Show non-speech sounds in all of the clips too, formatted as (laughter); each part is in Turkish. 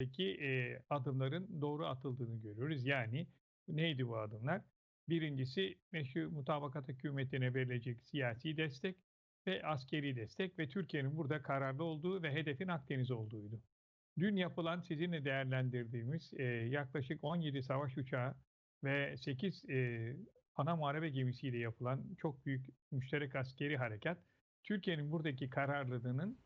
E, adımların doğru atıldığını görüyoruz. Yani neydi bu adımlar? Birincisi meşru mutabakat hükümetine verilecek siyasi destek ve askeri destek ve Türkiye'nin burada kararlı olduğu ve hedefin Akdeniz olduğuydu. Dün yapılan sizinle değerlendirdiğimiz e, yaklaşık 17 savaş uçağı ve 8 e, ana muharebe gemisiyle yapılan çok büyük müşterek askeri harekat Türkiye'nin buradaki kararlılığının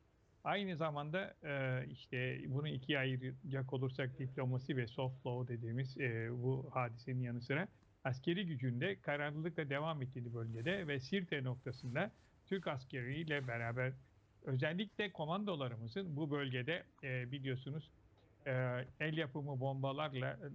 aynı zamanda e, işte bunu ikiye ayıracak olursak diplomasi ve soft law dediğimiz e, bu hadisenin yanı sıra askeri gücünde kararlılıkla devam ettiği bölgede ve Sirte noktasında Türk askeriyle beraber özellikle komandolarımızın bu bölgede e, biliyorsunuz e, el yapımı bombalarla e,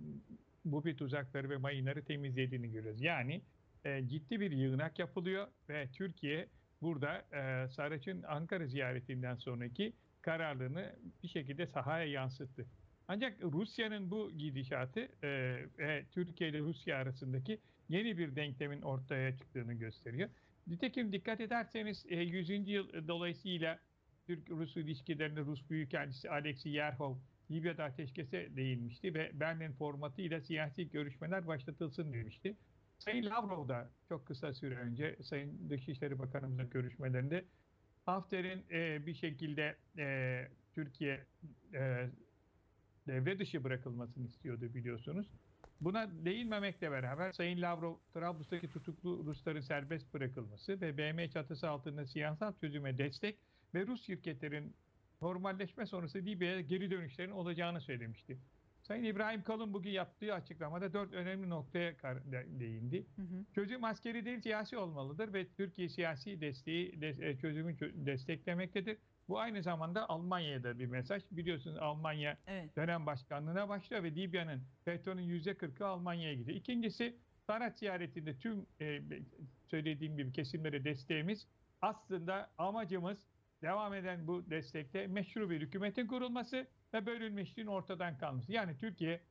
bu bir tuzakları ve mayınları temizlediğini görüyoruz. Yani e, ciddi bir yığınak yapılıyor ve Türkiye burada e, Saraç'ın Ankara ziyaretinden sonraki kararlılığını bir şekilde sahaya yansıttı. Ancak Rusya'nın bu gidişatı e, Türkiye ile Rusya arasındaki yeni bir denklemin ortaya çıktığını gösteriyor. Nitekim dikkat ederseniz e, 100. yıl dolayısıyla Türk-Rus ilişkilerinde Rus Büyükelçisi Alexey Yerhov Libya'da ateşkese değinmişti ve Berlin formatıyla siyasi görüşmeler başlatılsın demişti. Sayın Lavrov da çok kısa süre önce Sayın Dışişleri Bakanımızla görüşmelerinde Hafter'in e, bir şekilde e, Türkiye e, devre dışı bırakılmasını istiyordu biliyorsunuz. Buna değinmemekle beraber Sayın Lavrov Trablus'taki tutuklu Rusların serbest bırakılması ve BM çatısı altında siyasal çözüme destek ve Rus şirketlerin normalleşme sonrası Libya'ya geri dönüşlerin olacağını söylemişti. Sayın İbrahim Kalın bugün yaptığı açıklamada dört önemli noktaya değindi. Hı hı. Çözüm askeri değil siyasi olmalıdır ve Türkiye siyasi desteği de- e, çözümü çö- desteklemektedir. Bu aynı zamanda Almanya'ya da bir mesaj. Biliyorsunuz Almanya Evet. dönem başkanlığına başlıyor ve Libya'nın FETÖ'nün yüzde 40'ı Almanya'ya gidiyor. İkincisi Sarat ziyaretinde tüm e, söylediğim gibi kesimlere desteğimiz aslında amacımız devam eden bu destekte meşru bir hükümetin kurulması ve bölünmüşlüğün ortadan kalması. Yani Türkiye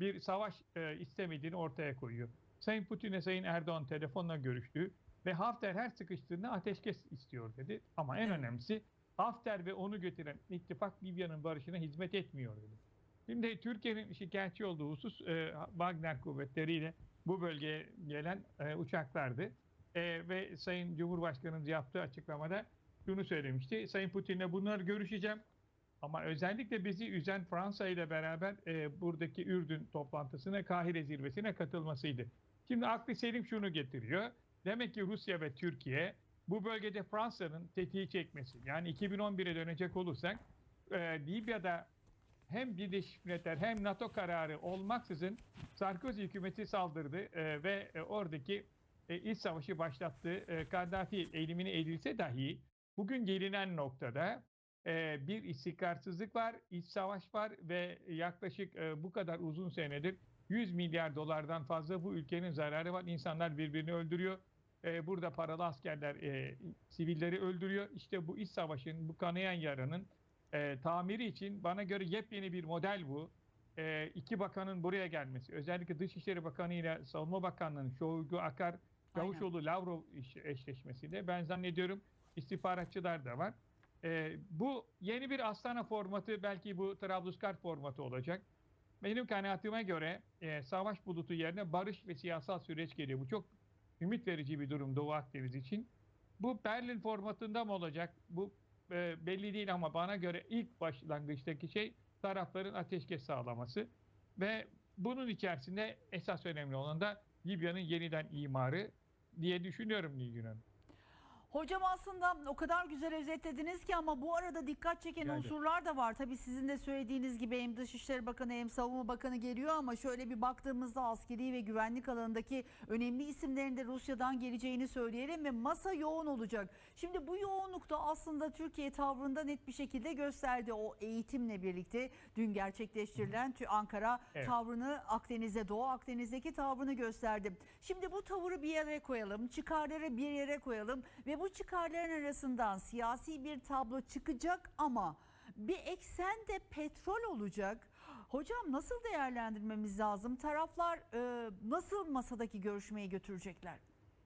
bir savaş e, istemediğini ortaya koyuyor. Sayın Putin'e Sayın Erdoğan telefonla görüştü ve Hafter her sıkıştığında ateşkes istiyor dedi. Ama en önemlisi Hafter ve onu götüren ittifak Libya'nın barışına hizmet etmiyor dedi. Şimdi Türkiye'nin şikayetçi olduğu husus e, Wagner kuvvetleriyle bu bölgeye gelen e, uçaklardı. E, ve Sayın Cumhurbaşkanı'nın yaptığı açıklamada şunu söylemişti. Sayın Putin'le bunlar görüşeceğim. Ama özellikle bizi üzen Fransa ile beraber e, buradaki Ürdün toplantısına, Kahire zirvesine katılmasıydı. Şimdi aklı selim şunu getiriyor. Demek ki Rusya ve Türkiye bu bölgede Fransa'nın tetiği çekmesi. Yani 2011'e dönecek olursak e, Libya'da hem Birleşmiş Milletler hem NATO kararı olmaksızın Sarkozy hükümeti saldırdı e, ve e, oradaki e, iç savaşı başlattığı e, Kaddafi eğilimini edilse dahi bugün gelinen noktada e, bir istikrarsızlık var, iç savaş var ve yaklaşık e, bu kadar uzun senedir 100 milyar dolardan fazla bu ülkenin zararı var. İnsanlar birbirini öldürüyor. E, burada paralı askerler e, sivilleri öldürüyor. İşte bu iç savaşın, bu kanayan yaranın e, tamiri için bana göre yepyeni bir model bu. E, iki bakanın buraya gelmesi, özellikle Dışişleri Bakanı ile Savunma Bakanlığı'nın Şoygu Akar, Çavuşoğlu Lavrov eşleşmesiyle ben zannediyorum istihbaratçılar da var. E, bu yeni bir Astana formatı belki bu Trablusgarp formatı olacak. Benim kanaatime göre e, savaş bulutu yerine barış ve siyasal süreç geliyor. Bu çok ümit verici bir durum Doğu Akdeniz için. Bu Berlin formatında mı olacak? Bu e, belli değil ama bana göre ilk başlangıçtaki şey tarafların ateşkes sağlaması ve bunun içerisinde esas önemli olan da Libya'nın yeniden imarı diye düşünüyorum Nilgün Hanım. Hocam aslında o kadar güzel özetlediniz ki ama bu arada dikkat çeken Yani. unsurlar da var. Tabii sizin de söylediğiniz gibi hem Dışişleri Bakanı hem Savunma Bakanı geliyor ama şöyle bir baktığımızda askeri ve güvenlik alanındaki önemli isimlerin de Rusya'dan geleceğini söyleyelim ve masa yoğun olacak. Şimdi bu yoğunlukta aslında Türkiye tavrında net bir şekilde gösterdi. O eğitimle birlikte dün gerçekleştirilen Ankara Evet. tavrını Akdeniz'e, Doğu Akdeniz'deki tavrını gösterdi. Şimdi bu tavırı bir yere koyalım, çıkarları bir yere koyalım ve bu çıkarların arasından siyasi bir tablo çıkacak ama bir eksen de petrol olacak. Hocam nasıl değerlendirmemiz lazım? Taraflar e, nasıl masadaki görüşmeyi götürecekler?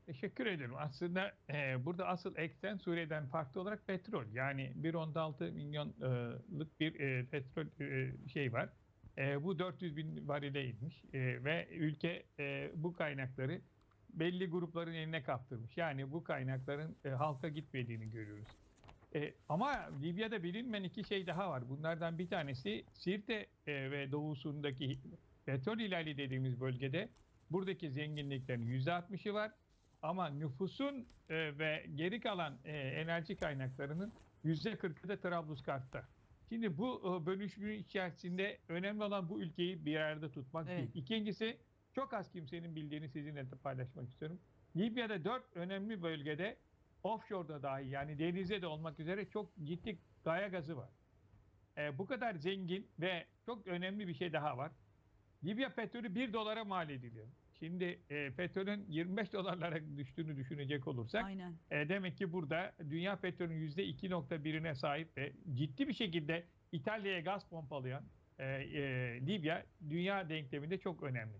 Teşekkür ederim. Aslında e, burada asıl eksen Suriye'den farklı olarak petrol. Yani 1.6 milyonluk bir e, petrol e, şey var. E, bu 400 bin varile inmiş E, ve ülke e, bu kaynakları belli grupların eline kaptırmış. Yani bu kaynakların e, halka gitmediğini görüyoruz. E, ama Libya'da bilinmeyen iki şey daha var. Bunlardan bir tanesi Sirte e, ve doğusundaki petrol ihlali dediğimiz bölgede buradaki zenginliklerin %60'ı var. Ama nüfusun e, ve geri kalan e, enerji kaynaklarının %40'ı da Trablusgarp'ta. Şimdi bu e, bölüşümün içerisinde önemli olan bu ülkeyi bir arada tutmak Evet. değil. İkincisi çok az kimsenin bildiğini sizinle de paylaşmak istiyorum. Libya'da dört önemli bölgede offshore'da dahi yani denizde de olmak üzere çok ciddi gaya gazı var. E, bu kadar zengin ve çok önemli bir şey daha var. Libya petrolü 1 dolara mal ediliyor. Şimdi e, petrolün 25 (laughs) dolarlara düştüğünü düşünecek olursak Aynen. e, demek ki burada dünya petrolünün %2.1'ine sahip ve ciddi bir şekilde İtalya'ya gaz pompalayan e, e, Libya dünya denkleminde çok önemli.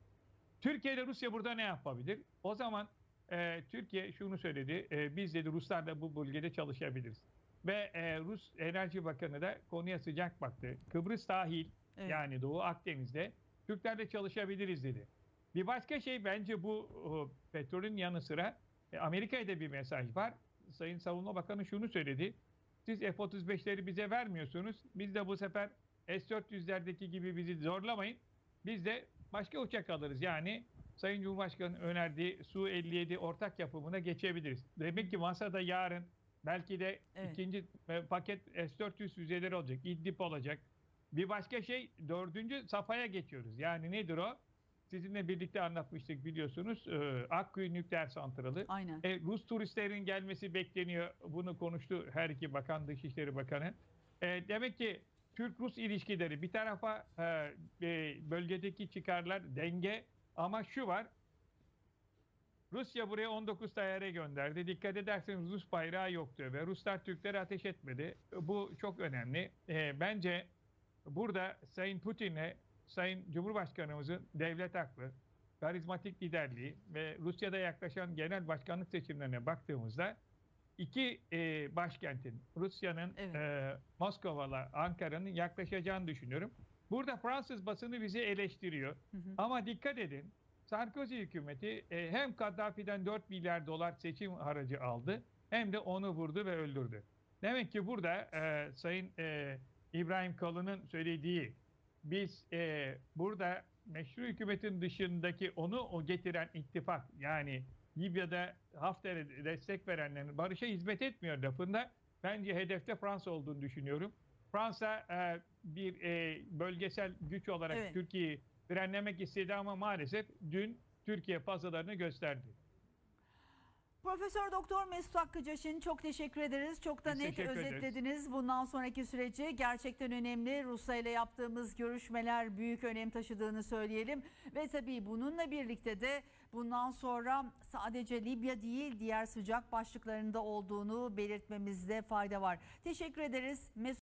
Türkiye ile Rusya burada ne yapabilir? O zaman e, Türkiye şunu söyledi. e, biz dedi Ruslarla bu bölgede çalışabiliriz. Ve e, Rus Enerji Bakanı da konuya sıcak baktı. Kıbrıs dahil Evet. yani Doğu Akdeniz'de Türklerle çalışabiliriz dedi. Bir başka şey bence bu o, petrolün yanı sıra e, Amerika'ya da bir mesaj var. Sayın Savunma Bakanı şunu söyledi. Siz F-35'leri bize vermiyorsunuz. Biz de bu sefer S-400'lerdeki gibi bizi zorlamayın. Biz de başka uçak alırız. Yani Sayın Cumhurbaşkanı önerdiği Su-57 ortak yapımına geçebiliriz. Demek ki masada yarın belki de Evet. ikinci e, paket S-400 füzeleri olacak. İdlib olacak. Bir başka şey dördüncü safhaya geçiyoruz. Yani nedir o? Sizinle birlikte anlatmıştık biliyorsunuz. Ee, Akkuyu Nükleer Santralı. Aynen. E, Rus turistlerin gelmesi bekleniyor. Bunu konuştu her iki bakan, Dışişleri Bakanı. E, demek ki Türk-Rus ilişkileri bir tarafa e, e, bölgedeki çıkarlar denge ama şu var. Rusya buraya 19 tayyare gönderdi. Dikkat ederseniz Rus bayrağı yoktu ve Ruslar Türklere ateş etmedi. Bu çok önemli. E, bence burada Sayın Putin'le Sayın Cumhurbaşkanımızın devlet aklı, karizmatik liderliği ve Rusya'da yaklaşan genel başkanlık seçimlerine baktığımızda iki e, başkentin Rusya'nın Evet. e, Moskova'la Ankara'nın yaklaşacağını düşünüyorum. Burada Fransız basını bizi eleştiriyor. Hı hı. Ama dikkat edin Sarkozy hükümeti e, hem Kaddafi'den 4 milyar dolar seçim haracı aldı hem de onu vurdu ve öldürdü. Demek ki burada e, Sayın e, İbrahim Kalın'ın söylediği biz e, burada meşru hükümetin dışındaki onu o getiren ittifak yani Libya'da Hafter'e destek verenlerin barışa hizmet etmiyor lafında bence hedefte Fransa olduğunu düşünüyorum. Fransa e, bir e, bölgesel güç olarak Evet. Türkiye'yi frenlemek istedi ama maalesef dün Türkiye fazlalarını gösterdi. Profesör Doktor Mesut Hakkıcaş'ın çok teşekkür ederiz. Çok da Biz net teşekkür ederiz. özetlediniz. Bundan sonraki süreci gerçekten önemli. Rusya ile yaptığımız görüşmeler büyük önem taşıdığını söyleyelim. Ve tabii bununla birlikte de bundan sonra sadece Libya değil diğer sıcak başlıklarında olduğunu belirtmemizde fayda var. Teşekkür ederiz. Mesut